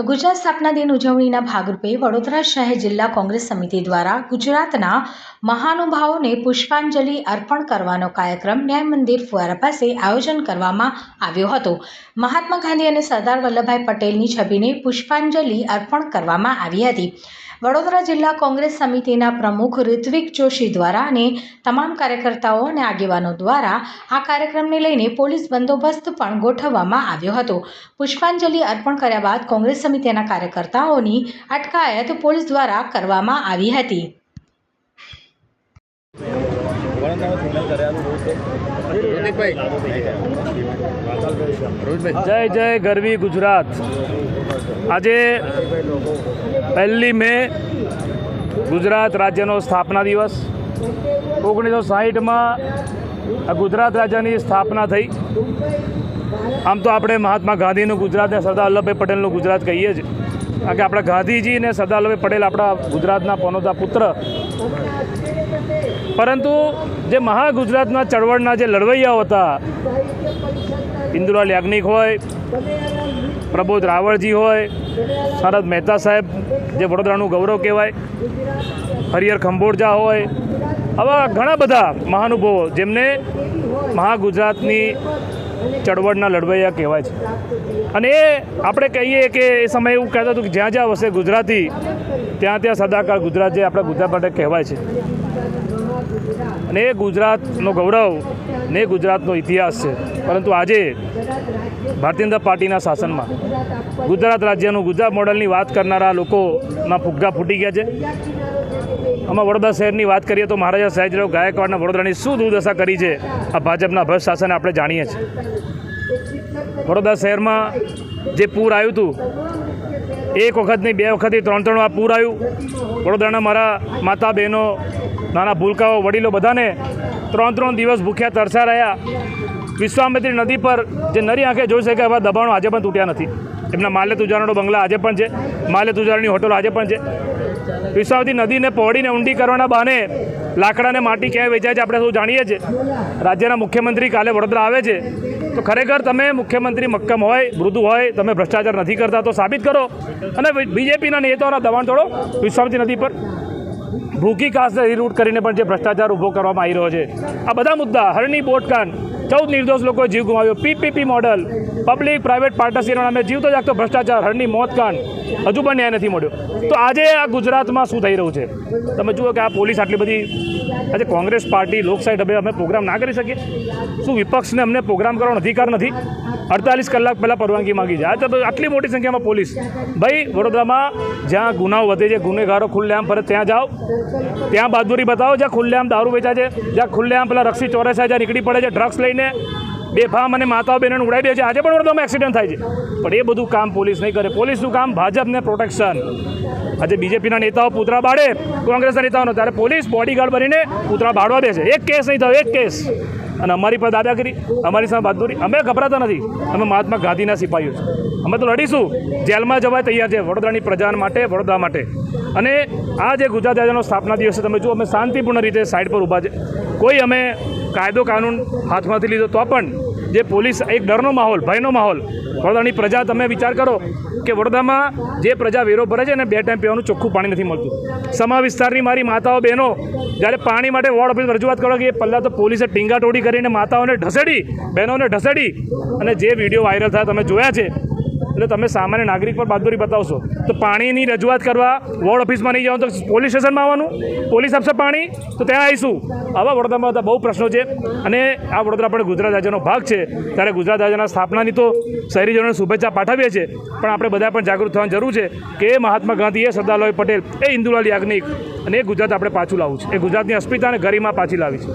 તો ગુજરાત સ્થાપના દિન ઉજવણીના ભાગરૂપે વડોદરા શહેર જિલ્લા કોંગ્રેસ સમિતિ દ્વારા ગુજરાતના મહાનુભાવોને પુષ્પાંજલિ અર્પણ કરવાનો કાર્યક્રમ ન્યાય મંદિર ફુવારા પાસે આયોજન કરવામાં આવ્યો હતો. મહાત્મા ગાંધી અને સરદાર વલ્લભભાઈ પટેલની છબીને પુષ્પાંજલિ અર્પણ કરવામાં આવી હતી. વડોદરા જિલ્લા કોંગ્રેસ સમિતિના પ્રમુખ ઋત્વિક જોશી દ્વારા અને તમામ કાર્યકર્તાઓ અને આગેવાનો દ્વારા આ કાર્યક્રમને લઈને પોલીસ બંદોબસ્ત પણ ગોઠવવામાં આવ્યો હતો. પુષ્પાંજલિ અર્પણ કર્યા બાદ કોંગ્રેસ સમિતિના કાર્યકર્તાઓની અટકાયત પોલીસ દ્વારા કરવામાં આવી હતી. જય જય ગરવી ગુજરાત. આજે પહેલી મે ગુજરાત રાજ્યનો સ્થાપના દિવસ. ઓગણીસો સાહીઠમાં ગુજરાત રાજ્યની સ્થાપના થઈ. આમ તો આપણે મહાત્મા ગાંધીનું ગુજરાત ને સરદાર વલ્લભભાઈ પટેલનું ગુજરાત કહીએ છીએ કારણ કે આપણા ગાંધીજી ને સરદાર વલ્લભભાઈ પટેલ આપણા ગુજરાતના પનોતા પુત્ર. પરંતુ જે મહા ગુજરાતના ચળવળના જે લડવૈયાઓ હતા, ઇન્દુલાલ યાજ્ઞિક હોય, પ્રબોધ રાવળજી હોય, શરદ મહેતા સાહેબ, જે વડોદરાનું ગૌરવ કહેવાય, હરિહર ખંભોળજા હોય, આવા ઘણા બધા મહાનુભવો જેમને મહાગુજરાતની ચળવળના લડવૈયા કહેવાય છે. અને એ આપણે કહીએ કે એ સમયે એવું કહેતા હતું કે જ્યાં જ્યાં વસે ગુજરાતી, ત્યાં ત્યાં સદાકાળ ગુજરાત જે આપણા ગુજરાત માટે કહેવાય છે. અને એ ગુજરાતનો ગૌરવ ને ગુજરાતનો ઇતિહાસ છે. પરંતુ આજે ભારતીય જનતા પાર્ટીના શાસનમાં ગુજરાત રાજ્યનું ગુજરાત મોડલની વાત કરનારા લોકોના ફુગ્ગા ફૂટી ગયા છે. આમાં વડોદરા શહેરની વાત કરીએ તો મહારાજા સાહેબ ગાયકવાડના વડોદરાની શું દુર્દશા કરી છે આ ભાજપના ભ્રષ્ટ શાસન આપણે જાણીએ છીએ. વડોદરા શહેરમાં જે પૂર આવ્યું હતું, એક વખત નહીં, બે વખત ત્રણ ત્રણ વાર પૂર આવ્યું. વડોદરાના મારા માતા બહેનો, નાના ભૂલકાઓ, વડીલો બધાને ત્રણ ત્રણ દિવસ ભૂખ્યા તરસા રહ્યા. વિશ્વામિત્રી નદી પર જે નરી આંખે જોઈ શકે એવા દબાણો આજે પણ તૂટ્યા નથી. એમના માલ્ય તુજારનો બંગલા આજે પણ છે. માલ્ય તુજારની હોટલો આજે પણ છે. વિશ્વામિત્રી નદીને પહોળીને ઊંડી કરવાના બહાને લાકડાને માટી ક્યાંય વેચાય છે, આપણે સૌ જાણીએ છીએ રાજ્યના મુખ્યમંત્રી કાલે વડોદરા આવે છે. તો ખરેખર તમે મુખ્યમંત્રી મક્કમ હોય, મૃદુ હોય, તમે ભ્રષ્ટાચાર નથી કરતા, તો સાબિત કરો. અને બીજેપીના નેતાઓના દબાણ તોડો વિસાવતી નદી પર. ભૂખી કાસ્ટને રીરૂટ કરીને પણ જે ભ્રષ્ટાચાર ઊભો કરવામાં આવી રહ્યો છે. આ બધા મુદ્દા હરણી બોટકાંડ ચૌદ નિર્દોષ લોકોએ જીવ ગુમાવ્યો. પીપીપી મોડલ પબ્લિક પ્રાઇવેટ પાર્ટનરશીપના નામે જીવતો જાગતો ભ્રષ્ટાચાર હળની મોતકાંડ હજુ પણ ન્યાય નથી મળ્યો. તો આજે આ ગુજરાતમાં શું થઈ રહ્યું છે? તમે જુઓ કે આ પોલીસ આટલી બધી, આજે કોંગ્રેસ પાર્ટી, લોકશાહી હવે અમે પ્રોગ્રામ ના કરી શકીએ. શું વિપક્ષને અમને પ્રોગ્રામ કરવાનો અધિકાર નથી? અડતાલીસ કલાક પહેલાં પરવાનગી માગી છે. આજે આટલી મોટી સંખ્યામાં પોલીસ. ભાઈ, વડોદરામાં જ્યાં ગુનાઓ વધે છે, ગુનેગારો ખુલ્લેઆમ ફરે, ત્યાં જાઓ. ત્યાં બહાદુરી બતાવો, જ્યાં ખુલ્લેઆમ દારૂ વેચાય છે, જ્યાં ખુલ્લેઆમ પેલા રક્ષી ચોરસાય, જ્યાં નીકળી પડે છે ડ્રગ્સ લઈને બેફામ અને માતાઓ બહેનોને ઉડાવી દે છે. આજે પણ વડોદરામાં એક્સિડન્ટ થાય છે. પણ એ બધું કામ પોલીસ નહીં કરે. પોલીસનું કામ ભાજપને પ્રોટેક્શન આજે બીજેપીના નેતાઓ પૂતરા બાળે, કોંગ્રેસના નેતાઓનો. ત્યારે પોલીસ બોડીગાર્ડ બનીને પૂતરા બાળવા દે છે. એક કેસ નહીં થયો, એક કેસ. અને અમારી પર દાદાગીરી, અમારી સામે બહાદુરી. અમે ગભરાતા નથી. અમે મહાત્મા ગાંધીના સિપાહીઓ છે અમે તો લડીશું. જેલમાં જવા તૈયાર છે. વડોદરાની પ્રજા માટે, વડોદરા માટે. અને આ જે ગુજરાત રાજ્યનો સ્થાપના દિવસે તમે જુઓ, અમે શાંતિપૂર્ણ રીતે સાઈડ પર ઊભા છે. કોઈ અમે કાયદો કાનૂન હાથમાંથી લીધો. તો પણ જે પોલીસ, એક ડરનો માહોલ, ભયનો માહોલ, વડોદરાની પ્રજા, તમે વિચાર કરો કે વડોદરામાં જે પ્રજા વેરો ભરે છે ને બે ટાઈમ પીવાનું ચોખ્ખું પાણી નથી મળતું. સમા વિસ્તારની મારી માતાઓ, બહેનો, જ્યારે પાણી માટે વોર્ડ ઓફિસ રજૂઆત કરો કે પહેલાં તો પોલીસે ટીંગાટોડી કરીને માતાઓને ઢસેડી, બહેનોને ઢસેડી અને જે વીડિયો વાયરલ થયા, તમે જોયા છે એટલે તમે સામાન્ય નાગરિક પર બહાદુરી બતાવશો. તો પાણીની રજૂઆત કરવા વોર્ડ ઓફિસમાં નહીં જવાનું, તો પોલીસ સ્ટેશનમાં આવવાનું. પોલીસ આપશે પાણી, તો ત્યાં આવીશું. આવા વડોદરામાં બધા બહુ પ્રશ્નો છે. અને આ વડોદરા પણ ગુજરાત રાજ્યનો ભાગ છે. ત્યારે ગુજરાત રાજ્યના સ્થાપનાની તો શહેરીજનોને શુભેચ્છા પાઠવીએ છીએ. પણ આપણે બધા પણ જાગૃત થવાની જરૂર છે કે મહાત્મા ગાંધી એ સરદાર વલ્લભભાઈ પટેલ, એ ઇન્દુલાલ યાજ્ઞિક અને એ ગુજરાત આપણે પાછું લાવવું છે. એ ગુજરાતની અસ્મિતા અને ગરિમા પાછી લાવી છે.